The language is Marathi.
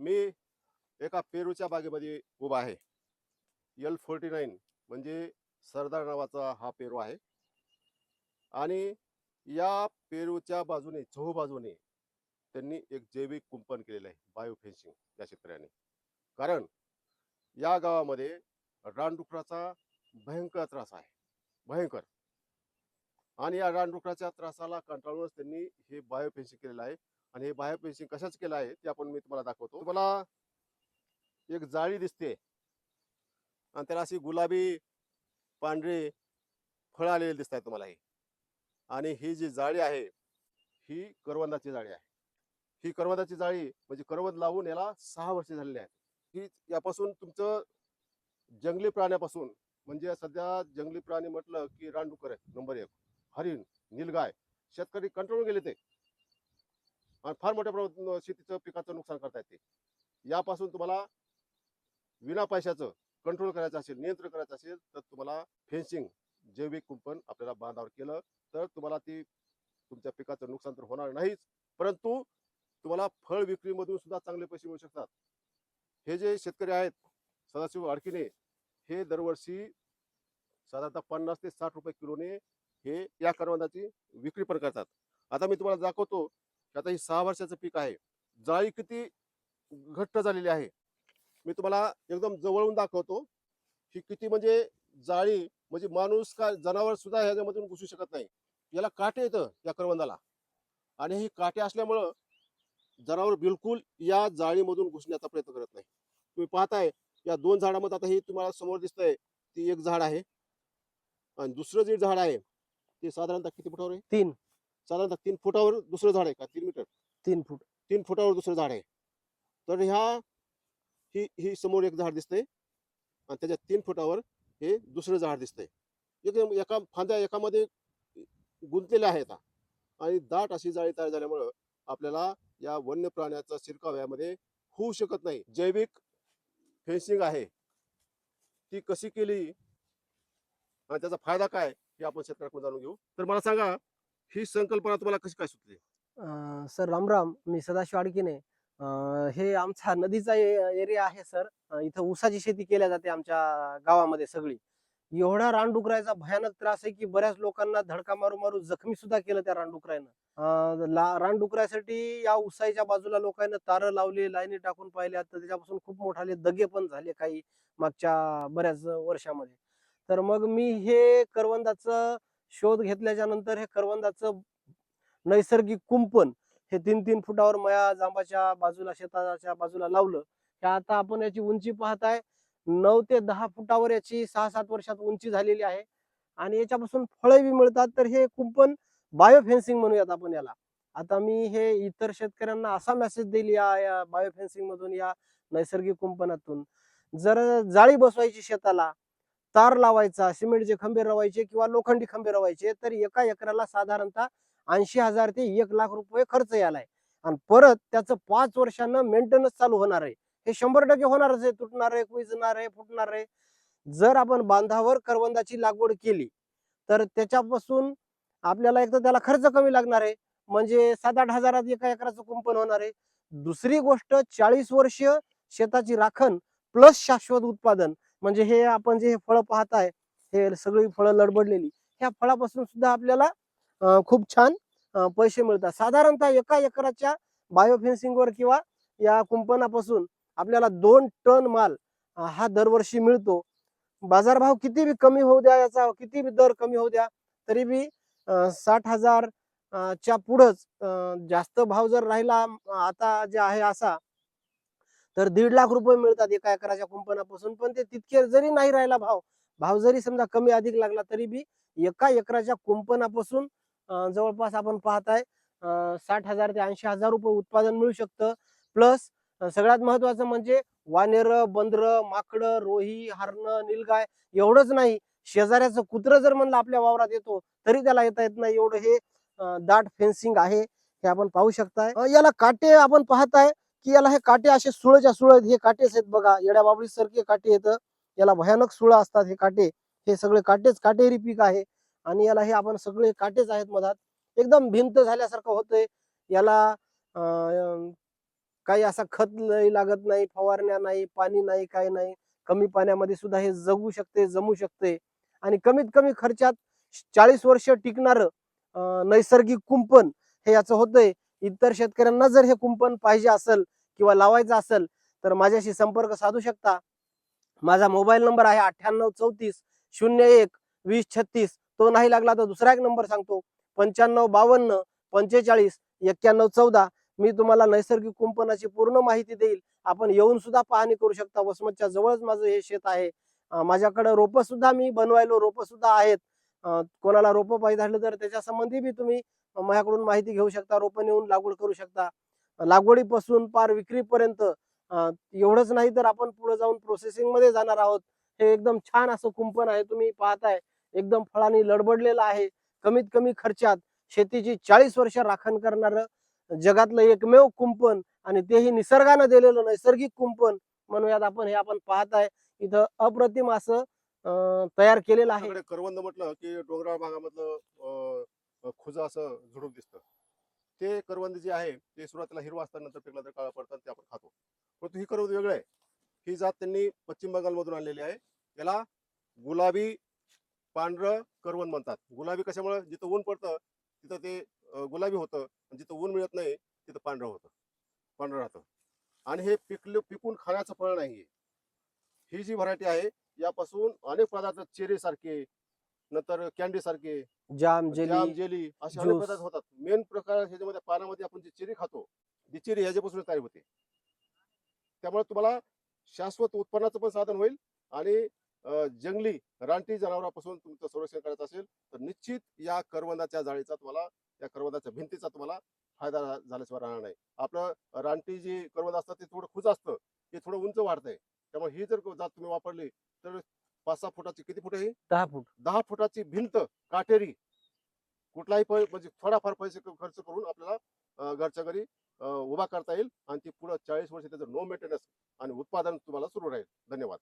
मी एका पेरूच्या बागेमध्ये उभा आहे. यल फोर्टी नाईन म्हणजे सरदार नावाचा हा पेरू आहे. आणि या पेरूच्या बाजूने चहू बाजूने त्यांनी एक जैविक कुंपण केलेलं आहे बायोफेन्सिंग या शेतकऱ्याने. कारण या गावामध्ये रानडुकराचा भयंकर त्रास आहे भयंकर. आणि या रानडुकराच्या त्रासाला कंटाळूनच त्यांनी हे बायोफेन्सिंग केलेलं आहे. आणि हे बायो फेन्सिंग कशाच केलं आहे ते आपण मी तुम्हाला दाखवतो. तुम्हाला एक जाळी दिसते. आणि त्याला अशी गुलाबी पांढरे फळं आलेली दिसत आहेत तुम्हाला हे. आणि ही जी जाळी आहे ही करवंदाची जाळी आहे. ही करवंदाची जाळी म्हणजे करवंद लावून याला सहा वर्षे झालेली आहेत. ही यापासून तुमचं जंगली प्राण्यापासून म्हणजे सध्या जंगली प्राणी म्हटलं की रानडुकर आहे नंबर एक. हरिण नीलगाय शेतकरी कंट्रोल गेले ते. आणि फार मोठ्या प्रमाणात शेतीचं पिकाचं नुकसान करता येते यापासून तुम्हाला विना पैशाचं कंट्रोल करायचं असेल नियंत्रण करायचं असेल तर तुम्हाला फेन्सिंग जैविक कुंपण आपल्याला बांधावर केलं तर तुम्हाला ती तुमच्या पिकाचं नुकसान तर होणार नाहीच. परंतु तुम्हाला फळ विक्रीमधून सुद्धा चांगले पैसे मिळू शकतात. हे जे शेतकरी आहेत सदाशिव अडकिने हे दरवर्षी साधारणतः पन्नास ते साठ रुपये किलोने हे या करवंदाची विक्री पण करतात. आता मी तुम्हाला दाखवतो आता ही सहा वर्षाचं पीक आहे. जाळी किती घट्ट झालेली आहे. मी तुम्हाला एकदम जवळून दाखवतो. ही किती म्हणजे जाळी म्हणजे माणूस का जनावर सुद्धा ह्याच्यामधून घुसू शकत नाही. याला काटे येतं या करवंदाला आणि हे काटे असल्यामुळं जनावर बिलकुल या जाळीमधून घुसण्याचा प्रयत्न करत नाही. तुम्ही पाहताय या दोन झाडामध्ये आता हे तुम्हाला समोर दिसतंय ती एक झाड आहे. आणि दुसरं जे झाड आहे ते साधारणतः किती फुटावर आहे? तीन. साधारणतः तीन फुटावर दुसरं झाड आहे का? तीन मीटर? तीन फूट. तीन फुटावर दुसरं झाड आहे. तर ह्या ही ही समोर एक झाड दिसतंय आणि त्याच्या तीन फुटावर हे दुसरं झाड दिसतंय. एकदम एका फांद्या एकामध्ये गुंतलेल्या आहेत. आणि दाट अशी जाळी तयार झाल्यामुळं आपल्याला या वन्य प्राण्याचा शिरकाव यामध्ये होऊ शकत नाही. जैविक फेन्सिंग आहे. ती कशी केली? आणि त्याचा फायदा काय? हे आपण शेतकऱ्याकडून जाणून घेऊ. तर मला सांगा ही संकल्पना तुम्हाला कशी काय सुचली? अं, सर रामराम मी सदाशिव आडकीने अं, हे आमचा नदीचा एरिया आहे सर. अं, इथं ऊसाची शेती केल्या जाते आमच्या गावामध्ये सगळी. एवढा रानडुकरायचा भयानक त्रास आहे की बऱ्याच लोकांना धडका मारू मारू जखमी सुद्धा केलं त्या रानडुकरायनं. अं, ला- रानडुकरासाठी या उसाईच्या बाजूला लोकांना तारं लावली लाईनी टाकून पाहिल्या तर त्याच्यापासून खूप मोठाले दगे पण झाले काही मागच्या बऱ्याच वर्षामध्ये. तर मग मी हे करवंदाचं शोध घेतल्याच्या नंतर हे करवंदाचं नैसर्गिक कुंपण हे तीन तीन फुटावर मया जांबाच्या बाजूला शेताच्या बाजूला लावलं. की आता आपण याची उंची पाहताय. नऊ ते दहा फुटावर याची सहा सात वर्षात उंची झालेली आहे. आणि याच्यापासून फळे बी मिळतात. तर हे कुंपण बायो फेन्सिंग म्हणूयात आपण याला. आता मी हे इतर शेतकऱ्यांना असा मेसेज देईल या या बायो फेन्सिंग मधून या नैसर्गिक कुंपणातून. जर जाळी बसवायची शेताला तार लावायचा सिमेंटचे खंबे रवायचे किंवा लोखंडी खंबे रवायचे तर एका एकराला साधारणतः ऐंशी हजार ते एक लाख रुपये खर्च यालाय आणि परत त्याचं पाच वर्षांना मेंटेनन्स चालू होणार आहे. हे शंभर टक्के होणारच आहे. तुटणार आहे कुजणार आहे फुटणार आहे. जर आपण बांधावर करवंदाची लागवड केली तर त्याच्यापासून आपल्याला एक तर त्याला खर्च कमी लागणार आहे. म्हणजे सात आठ हजारात एका एकराचं कुंपण होणार आहे. दुसरी गोष्ट चाळीस वर्ष शेताची राखण प्लस शाश्वत उत्पादन. म्हणजे हे आपण जे फळं पाहताय हे सगळी फळं लडबडलेली ह्या फळापासून सुद्धा आपल्याला खूप छान पैसे मिळतात. साधारणतः एका एकराच्या बायोफेन्सिंगवर किंवा या कुंपणापासून आपल्याला दोन टन माल हा दरवर्षी मिळतो. बाजारभाव किती बी कमी होऊ द्या याचा किती बी दर कमी होऊ द्या तरी बी साठ हजार च्या पुढंच जास्त भाव जर राहिला आता जे आहे असा तर दीड लाख रुपये मिळतात एका एकराच्या कुंपणापासून. पण ते तितके जरी नाही राहिला भाव भाव जरी समजा कमी अधिक लागला तरी बी एका एकराच्या कुंपणापासून जवळपास आपण पाहताय आहे साठ हजार ते ऐंशी हजार रुपये उत्पादन मिळू शकतं. प्लस सगळ्यात महत्वाचं म्हणजे वानेर बंदर माकड रोही हरण निलगाय एवढंच नाही. शेजाऱ्याचं कुत्र जर म्हणलं आपल्या वावरात येतो तरी त्याला येता येत नाही. एवढं हे दाट फेन्सिंग आहे हे आपण पाहू शकताय. याला काटे आपण पाहताय की याला हे काटे असे सुळच्या सुळ हे काटेच आहेत बघा. येड्या बाबळी सारखे काटे येतं याला भयानक सुळ असतात हे काटे. हे सगळे काटेच काटेरी पीक आहे. आणि याला हे आपण सगळे काटेच आहेत मधात. एकदम भिंत झाल्यासारखं होतंय. याला अं, काही असा खत लागत नाही फवारण्या नाही पाणी नाही काही नाही. कमी पाण्यामध्ये सुद्धा हे जगू शकते जमू शकते. आणि कमीत कमी खर्चात चाळीस वर्ष टिकणार नैसर्गिक कुंपण हे याचं होतंय. इतर शेतकऱ्यांना जर हे कुंपण पाहिजे असेल किंवा लावायचं असेल तर माझ्याशी संपर्क साधू शकता. माझा मोबाईल नंबर आहे अठ्ठ्याण्णव चौतीस शून्य एक वीस छत्तीस. तो नाही लागला तर दुसरा एक नंबर सांगतो. पंच्याण्णव बावन्न पंचेचाळीस एक्क्याण्णव चौदा. मी तुम्हाला नैसर्गिक कुंपणाची पूर्ण माहिती देईल. आपण येऊन सुद्धा पाहणी करू शकता. वसमतच्या जवळच माझं हे शेत आहे. माझ्याकडं माझ्याकडे रोपं सुद्धा मी बनवायलो. रोपं सुद्धा आहेत. कोणाला रोपं पाहिजे झालं तर त्याच्या संबंधी बी तुम्ही माझ्याकडून माहिती घेऊ शकता रोपं नेऊन लागवड करू शकता. लागवडीपासून पार विक्रीपर्यंत एवढंच नाही तर आपण पुढे जाऊन प्रोसेसिंगमध्ये जाणार आहोत. हे एकदम छान असं कुंपण आहे तुम्ही पाहताय. एकदम फळांनी लडबडलेलं आहे. कमीत कमी खर्चात शेतीची चाळीस वर्ष राखण करणारं जगातलं एकमेव कुंपण आणि तेही निसर्गानं दिलेलं नैसर्गिक कुंपण म्हणूयात आपण हे आपण पाहताय. इथं अप्रतिम असं तयार केलेलं आहे. आपल्याकडे करवंद म्हटलं की डोंगराळ भागामधलं अं, असं झुडूप दिसतं. ते करवंद जे आहे ते सुरुवातीला हिरवा असताना नंतर पिकला तर काळा पडतात ते आपण खातो. परंतु ही करवंद वेगळं आहे. ही जात त्यांनी पश्चिम बंगालमधून आणलेली आहे. याला गुलाबी पांढरं करवंद म्हणतात. गुलाबी कशामुळे? जिथं ऊन पडतं तिथं ते अं, गुलाबी होतं आणि जिथं ऊन मिळत नाही तिथं पांढरं होतं. पांढरं राहतं. आणि हे पिकलं पिकून खाण्याचं फळ नाहीये. ही जी व्हरायटी आहे यापासून अनेक पदार्थ चेरी सारखे नंतर कॅन्डी सारखे जाम जाम जेली जेली असे अनेक. पदार्थ होतात. मेन प्रकार ह्याच्यामध्ये पानामध्ये आपण जी चेरी खातो ती चेरी ह्याच्यापासून तयार होते. त्यामुळे तुम्हाला शाश्वत उत्पन्नाचं पण साधन होईल आणि अं, जंगली रानटी जनावरांपासून तुमचं संरक्षण करायचं असेल तर निश्चित या करवंदाच्या जाळीचा तुम्हाला या करवंदाच्या भिंतीचा तुम्हाला फायदा झा- झाल्याशिवाय राहणार नाही. आपलं रानटी जी करवंद असतं ते थोडं खुज असतं ते थोडं उंच वाढतंय. त्यामुळे ही जर जात तुम्ही वापरली तर पाच सहा फुटाची किती फुट आहे ही? दहा फूट. दहा फुटाची भिंत काटेरी. कुठलाही पै म्हणजे थोडाफार पैसे क- खर्च करून आपल्याला अं, घरच्या घरी अं, उभा करता येईल आणि ती पुढे चाळीस वर्ष त्याचं नो मेंटेनन्स आणि उत्पादन तुम्हाला सुरू राहील. धन्यवाद.